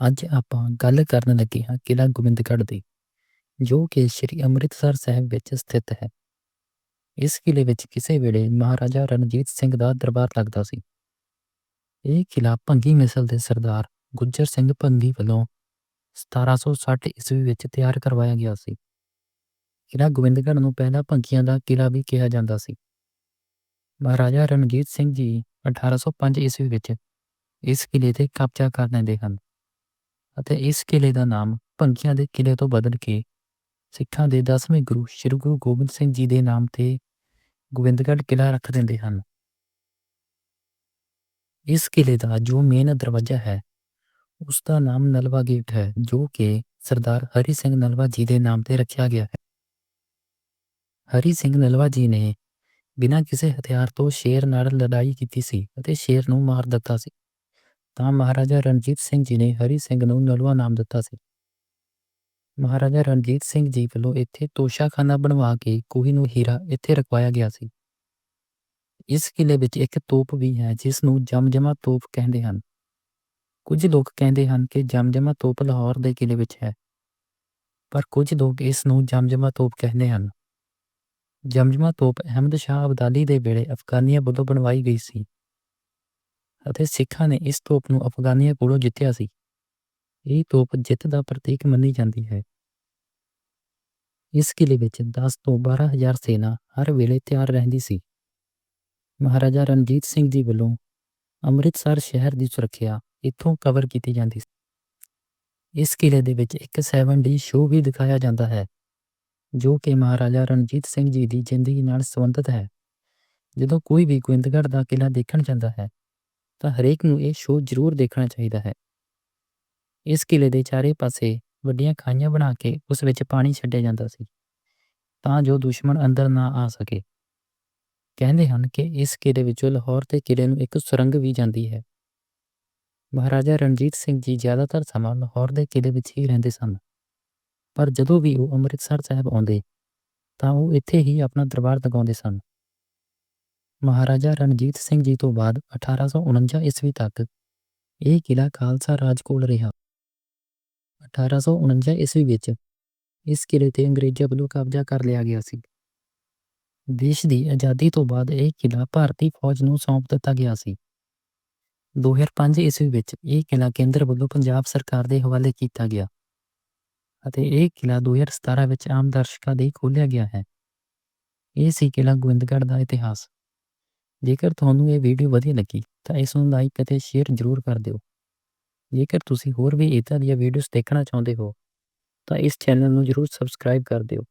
ਅੱਜ ਆਪਾਂ ਗੱਲ ਕਰਨ ਲੱਗੇ ਹਾਂ ਕਿਲ੍ਹਾ ਗੋਬਿੰਦਗੜ੍ਹ ਦੀ, ਜੋ ਕਿ ਸ੍ਰੀ ਅੰਮ੍ਰਿਤਸਰ ਸਾਹਿਬ ਵਿੱਚ ਸਥਿਤ ਹੈ। ਇਸ ਕਿਲ੍ਹੇ ਵਿੱਚ ਕਿਸੇ ਵੇਲੇ ਮਹਾਰਾਜਾ ਰਣਜੀਤ ਸਿੰਘ ਦਾ ਦਰਬਾਰ ਲੱਗਦਾ ਸੀ। ਇਹ ਕਿਲ੍ਹਾ ਭੰਗੀ ਮਿਸਲ ਦੇ ਸਰਦਾਰ ਗੁੱਜਰ ਸਿੰਘ ਭੰਗੀ ਵੱਲੋਂ 1760 ਈਸਵੀ ਵਿੱਚ ਤਿਆਰ ਕਰਵਾਇਆ ਗਿਆ ਸੀ। ਕਿਲ੍ਹਾ ਗੋਬਿੰਦਗੜ੍ਹ ਨੂੰ ਪਹਿਲਾਂ ਭੰਗੀਆਂ ਦਾ ਕਿਲ੍ਹਾ ਵੀ ਕਿਹਾ ਜਾਂਦਾ ਸੀ। ਮਹਾਰਾਜਾ ਰਣਜੀਤ ਸਿੰਘ ਜੀ 1805 ਈਸਵੀ ਵਿੱਚ ਇਸ ਕਿਲ੍ਹੇ ਤੇ ਕਬਜ਼ਾ ਕਰ ਲੈਂਦੇ ਹਨ। ਅਤੇ ਇਸ ਕਿਲੇ ਦਾ ਨਾਮ ਭੰਗੀਆਂ ਦੇ ਕਿਲ੍ਹੇ ਤੋਂ ਬਦਲ ਕੇ ਸਿੱਖਾਂ ਦੇ 10ਵੇਂ ਗੁਰੂ, ਸ੍ਰੀ ਗੁਰੂ ਗੋਬਿੰਦ ਸਿੰਘ ਜੀ ਦੇ ਨਾਮ ਤੇ ਗੋਬਿੰਦਗੜ੍ਹ ਕਿਲ੍ਹਾ ਰੱਖ ਦਿੰਦੇ ਹਨ। ਇਸ ਕਿਲੇ ਦਾ ਜੋ ਮੇਨ ਦਰਵਾਜ਼ਾ ਹੈ ਉਸ ਦਾ ਨਾਮ ਨਲਵਾ ਗੇਟ ਹੈ, ਜੋ ਕਿ ਸਰਦਾਰ ਹਰੀ ਸਿੰਘ ਨਲਵਾ ਜੀ ਦੇ ਨਾਮ ਤੇ ਰੱਖਿਆ ਗਿਆ ਹੈ। ਹਰੀ ਸਿੰਘ ਨਲਵਾ ਜੀ ਨੇ ਬਿਨਾਂ ਕਿਸੇ ਹਥਿਆਰ ਤੋਂ ਸ਼ੇਰ ਨਾਲ ਲੜਾਈ ਕੀਤੀ ਸੀ ਅਤੇ ਸ਼ੇਰ ਨੂੰ ਮਾਰ ਦਿੱਤਾ ਸੀ। ਤਾਂ ਮਹਾਰਾਜਾ ਰਣਜੀਤ ਸਿੰਘ ਜੀ ਨੇ ਹਰੀ ਸਿੰਘ ਨੂੰ ਨਲਵਾ ਨਾਮ ਦਿੱਤਾ ਸੀ। ਮਹਾਰਾਜਾ ਰਣਜੀਤ ਸਿੰਘ ਜੀ ਵੱਲੋਂ ਇੱਥੇ ਤੋਸ਼ਾਖਾਨਾ ਬਣਵਾ ਕੇ ਕੋਹੀਨੂਰ ਹੀਰਾ ਇੱਥੇ ਰਖਵਾਇਆ ਗਿਆ ਸੀ। ਇਸ ਕਿਲੇ ਵਿੱਚ ਇੱਕ ਤੋਪ ਵੀ ਹੈ, ਜਿਸ ਨੂੰ ਜਮਜਮਾ ਤੋਪ ਕਹਿੰਦੇ ਹਨ। ਕੁਝ ਲੋਕ ਕਹਿੰਦੇ ਹਨ ਕਿ ਜਮਜਮਾ ਤੋਪ ਲਾਹੌਰ ਦੇ ਕਿਲੇ ਵਿੱਚ ਹੈ। ਪਰ ਕੁਝ ਲੋਕ ਇਸ ਨੂੰ ਜਮਜਮਾ ਤੋਪ ਕਹਿੰਦੇ ਹਨ। ਜਮਜਮਾ ਤੋਪ ਅਹਿਮਦ ਸ਼ਾਹ ਅਬਦਾਲੀ ਦੇ ਵੇਲੇ ਅਫਗਾਨੀਆਂ ਵੱਲੋਂ ਬਣਵਾਈ ਗਈ ਸੀ। ਅਤੇ ਸਿੱਖਾਂ ਨੇ ਇਸ ਤੋਪ ਨੂੰ ਅਫਗਾਨੀਆਂ ਕੋਲੋਂ ਜਿੱਤਿਆ ਸੀ। ਇਹ ਤੋਪ ਜਿੱਤ ਦਾ ਪ੍ਰਤੀਕ ਮੰਨੀ ਜਾਂਦੀ ਹੈ। ਇਸ ਕਿਲੇ ਵਿੱਚ 10 ਤੋਂ 12000 ਸੈਨਾ ਹਰ ਵੇਲੇ ਤਿਆਰ ਰਹਿੰਦੀ ਸੀ। ਮਹਾਰਾਜਾ ਰਣਜੀਤ ਸਿੰਘ ਜੀ ਵੱਲੋਂ ਅੰਮ੍ਰਿਤਸਰ ਸ਼ਹਿਰ ਦੀ ਸੁਰੱਖਿਆ ਇੱਥੋਂ ਕਵਰ ਕੀਤੀ ਜਾਂਦੀ ਸੀ। ਇਸ ਕਿਲੇ ਦੇ ਵਿੱਚ ਇੱਕ 7D ਸ਼ੋਅ ਵੀ ਦਿਖਾਇਆ ਜਾਂਦਾ ਹੈ, ਜੋ ਕਿ ਮਹਾਰਾਜਾ ਰਣਜੀਤ ਸਿੰਘ ਜੀ ਦੀ ਜ਼ਿੰਦਗੀ ਨਾਲ ਸੰਬੰਧਿਤ ਹੈ, ਜਦੋਂ ਕੋਈ ਵੀ ਗੋਇੰਦਗੜ੍ਹ ਦਾ ਕਿਲਾ ਦੇਖਣ ਜਾਂਦਾ ਹੈ ਤਾਂ ਹਰੇਕ ਨੂੰ ਇਹ ਸ਼ੋਅ ਜ਼ਰੂਰ ਦੇਖਣਾ ਚਾਹੀਦਾ ਹੈ। ਇਸ ਕਿਲੇ ਦੇ ਚਾਰੇ ਪਾਸੇ ਵੱਡੀਆਂ ਖਾਈਆਂ ਬਣਾ ਕੇ ਉਸ ਵਿੱਚ ਪਾਣੀ ਛੱਡਿਆ ਜਾਂਦਾ ਸੀ, ਤਾਂ ਜੋ ਦੁਸ਼ਮਣ ਅੰਦਰ ਨਾ ਆ ਸਕੇ। ਕਹਿੰਦੇ ਹਨ ਕਿ ਇਸ ਕਿਲੇ ਵਿੱਚੋਂ ਲਾਹੌਰ ਤੇ ਕਿਲੇ ਨੂੰ ਇੱਕ ਸੁਰੰਗ ਵੀ ਜਾਂਦੀ ਹੈ। ਮਹਾਰਾਜਾ ਰਣਜੀਤ ਸਿੰਘ ਜੀ ਜ਼ਿਆਦਾਤਰ ਸਮਾਂ ਲਾਹੌਰ ਦੇ ਕਿਲੇ ਵਿੱਚ ਹੀ ਰਹਿੰਦੇ ਸਨ, ਪਰ ਜਦੋਂ ਵੀ ਉਹ ਅੰਮ੍ਰਿਤਸਰ ਸਾਹਿਬ ਆਉਂਦੇ, ਤਾਂ ਉਹ ਇੱਥੇ ਹੀ ਆਪਣਾ ਦਰਬਾਰ ਲਗਾਉਂਦੇ ਸਨ। ਮਹਾਰਾਜਾ ਰਣਜੀਤ ਸਿੰਘ ਜੀ ਤੋਂ ਬਾਅਦ 1849 ਈਸਵੀ ਤੱਕ ਇਹ ਕਿਲਾ ਖਾਲਸਾ ਰਾਜ ਕੋਲ ਰਿਹਾ। 1849 ਈਸਵੀ ਵਿੱਚ ਇਸ ਕਿਲੇ ਤੇ ਅੰਗਰੇਜ਼ਾਂ ਵੱਲੋਂ ਕਬਜ਼ਾ ਕਰ ਲਿਆ ਗਿਆ ਸੀ। ਦੇਸ਼ ਦੀ ਆਜ਼ਾਦੀ ਤੋਂ ਬਾਅਦ ਇਹ ਕਿਲਾ ਭਾਰਤੀ ਫੌਜ ਨੂੰ ਸੌਂਪ ਦਿੱਤਾ ਗਿਆ ਸੀ। 2005 ਈਸਵੀ ਵਿੱਚ ਇਹ ਕਿਲਾ ਕੇਂਦਰ ਵੱਲੋਂ ਪੰਜਾਬ ਸਰਕਾਰ ਦੇ ਹਵਾਲੇ ਕੀਤਾ ਗਿਆ ਅਤੇ ਇਹ ਕਿਲਾ 2017 ਵਿੱਚ ਆਮ ਦਰਸ਼ਕਾਂ ਲਈ ਖੋਲ੍ਹਿਆ ਗਿਆ ਹੈ। ਇਹ ਸੀ ਕਿਲਾ ਗੋਬਿੰਦਗੜ੍ਹ ਦਾ ਇਤਿਹਾਸ। ਜੇਕਰ ਤੁਹਾਨੂੰ ਇਹ ਵੀਡੀਓ ਵਧੀਆ ਲੱਗੀ, ਤਾਂ ਇਸ ਨੂੰ ਲਾਈਕ ਅਤੇ ਸ਼ੇਅਰ ਜ਼ਰੂਰ ਕਰ ਦਿਓ। ਜੇਕਰ ਤੁਸੀਂ ਹੋਰ ਵੀ ਇਦਾਂ ਦੀਆਂ ਵੀਡੀਓਜ਼ ਦੇਖਣਾ ਚਾਹੁੰਦੇ ਹੋ, ਤਾਂ ਇਸ ਚੈਨਲ ਨੂੰ ਜ਼ਰੂਰ ਸਬਸਕ੍ਰਾਈਬ ਕਰ ਦਿਓ।